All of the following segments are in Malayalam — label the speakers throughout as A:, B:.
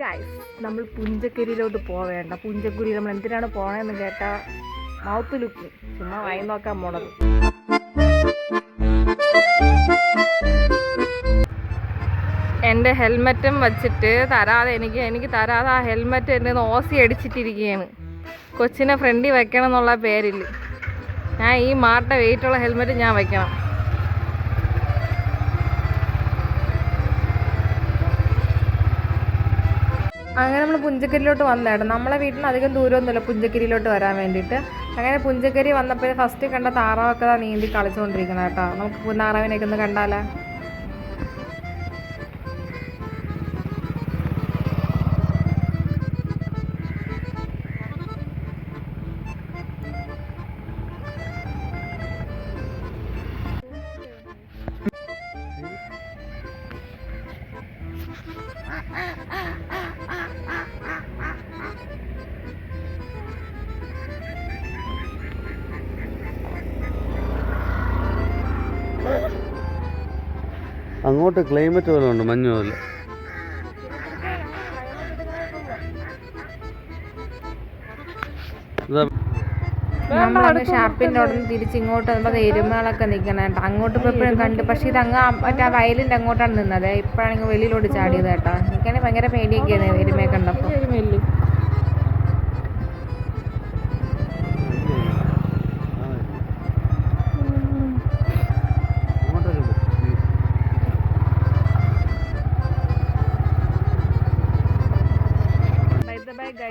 A: ഗൈസ് നമ്മൾ പുഞ്ചക്കരിയിലോട്ട് പോവേണ്ട. പുഞ്ചക്കുരി നമ്മൾ എന്തിനാണ് പോണതെന്ന് കേട്ടാൽ മൗത്ത് ലുക്ക് ചുമ്മാ വായി നോക്കാൻ പോണത് എന്റെ ഹെൽമെറ്റും വച്ചിട്ട് തരാതെ എനിക്ക് എനിക്ക് തരാതെ ആ ഹെൽമെറ്റ് എന്റെ ഓസി അടിച്ചിട്ടിരിക്കുകയാണ്. കൊച്ചിനെ ഫ്രണ്ടിൽ വെക്കണം എന്നുള്ള പേരിൽ ഞാൻ ഈ മാട്ട വെയിറ്റുള്ള ഹെൽമെറ്റ് ഞാൻ വെക്കണം. അങ്ങനെ നമ്മൾ പുഞ്ചക്കരിയിലോട്ട് വന്നായിരുന്നു. നമ്മളെ വീട്ടിൽ നിന്ന് അധികം ദൂരമൊന്നുമില്ല പുഞ്ചക്കരിയിലോട്ട് വരാൻ വേണ്ടിയിട്ട്. അങ്ങനെ പുഞ്ചക്കരി വന്നപ്പോൾ ഫസ്റ്റ് കണ്ട താറാവൊക്കെ നീന്തി കളിച്ചുകൊണ്ടിരിക്കുന്നത് കേട്ടോ. നമുക്ക് താറാവിനെയൊക്കെ ഒന്ന് കണ്ടാലോ?
B: അങ്ങോട്ട് ക്ലൈമറ്റ് പോലെ ഉണ്ട് മഞ്ഞ് പോലെ.
A: ഷാപ്പിന്റെ ഷാപ്പിന്റെ അവിടെ നിന്ന് തിരിച്ച് ഇങ്ങോട്ട് വന്നപ്പോൾ എരുമകളൊക്കെ നിൽക്കണം കേട്ടോ. അങ്ങോട്ട് ഇപ്പോൾ എപ്പോഴും കണ്ട് പക്ഷേ ഇത് അങ്ങ് മറ്റേ ആ വയലിന്റെ അങ്ങോട്ടാണ് നിന്നത്. ഇപ്പോഴാണെങ്കിൽ വെളിയിലോട്ട് ചാടിയത് കേട്ടോ. എനിക്കാണെങ്കിൽ ഭയങ്കര പേടിയൊക്കെയാണ് എരുമയെ കണ്ടപ്പോൾ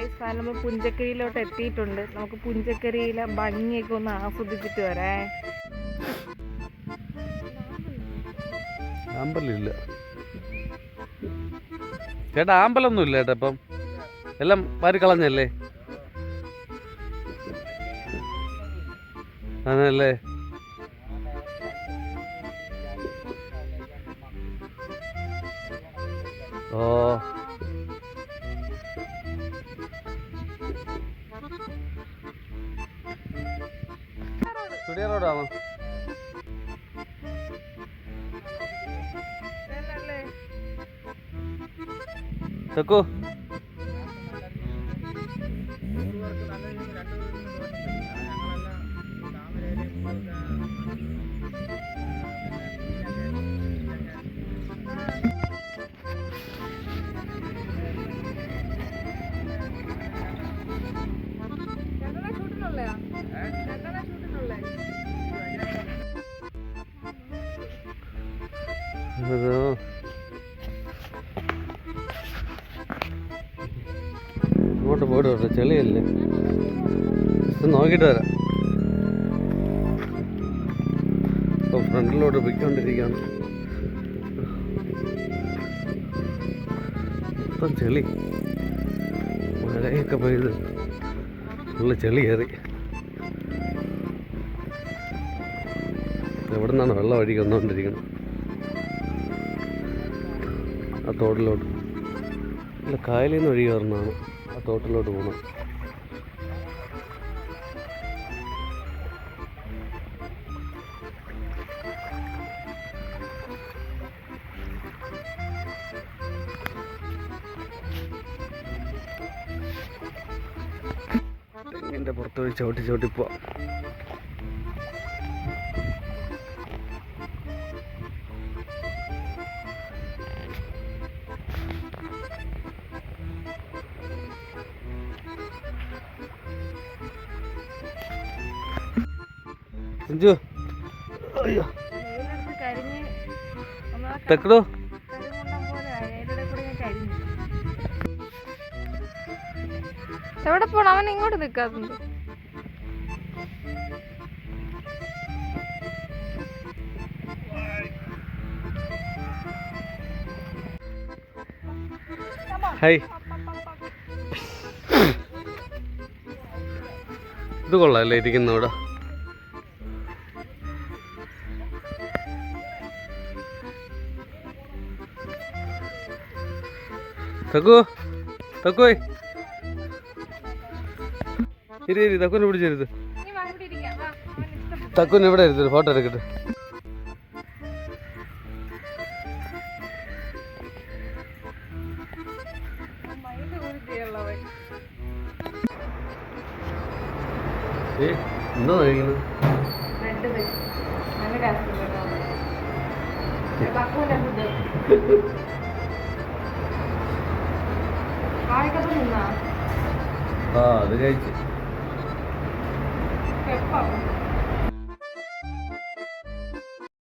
A: ഗൈസ് നമ്മൾ പുഞ്ചക്കരിയിലോട്ട് എത്തിയിട്ടുണ്ട്. നമുക്ക് പുഞ്ചക്കരിയിലെ ഭംഗിയൊക്കെ ഒന്ന് ആസ്വദിച്ചിട്ട് വരേ.
B: ആമ്പലില്ല. ചേട്ടാ ആമ്പലൊന്നും ഇല്ല ചേട്ടാ ഇപ്പം. എല്ലാം വാരി കളഞ്ഞല്ലേ? അതല്ലേ ഓ. സ്റ്റുഡിയോ റോഡാണോ തെക്കോ അതോ ഇങ്ങോട്ട് പോയിട്ട് വരട്ടെ ചെളിയല്ലേ? നോക്കിയിട്ട് വരാം. ഇപ്പൊ ഫ്രണ്ടിലോട്ട് പൊയ്ക്കൊണ്ടിരിക്കുകയാണ്. ചെളി. മഴയൊക്കെ പെയ്ത് ഉള്ള ചെളി കയറി എവിടെ നിന്നാണ് വെള്ളം ഒഴുകി വന്നുകൊണ്ടിരിക്കുന്നത്? ആ തോട്ടിലോട്ട്. അല്ല കായലിൽ നിന്ന് ഒഴുകി വരുന്നതാണ് ആ തോട്ടിലോട്ട് പോകണം തെങ്ങിന്റെ പുറത്ത് പോയി ചവിട്ടി ചവിട്ടി പോവാം. അയ്യോ.
A: കരിഞ്ഞ്
B: തെക്കടോ.
A: എവിടെ പോണം? അവൻ ഇങ്ങോട്ട് നിൽക്കാറുണ്ട്
B: ഹൈ. ഇത് കൊള്ളാമല്ലേ ഇരിക്കുന്ന തക്കു തക്കോയ്. ഇരി ഇരി തക്കുനെ പിടിച്ചിരുത് തക്കുന് ഇവിടെ ഇരുത്തൊരു ഫോട്ടോ എടുക്കട്ടെ. ഏ എന്താ കഴിക്കുന്നത്
A: ബ്രെഡ് അങ്ങനെ
B: ആ അത് കഴിച്ചു.
A: പെപ്പം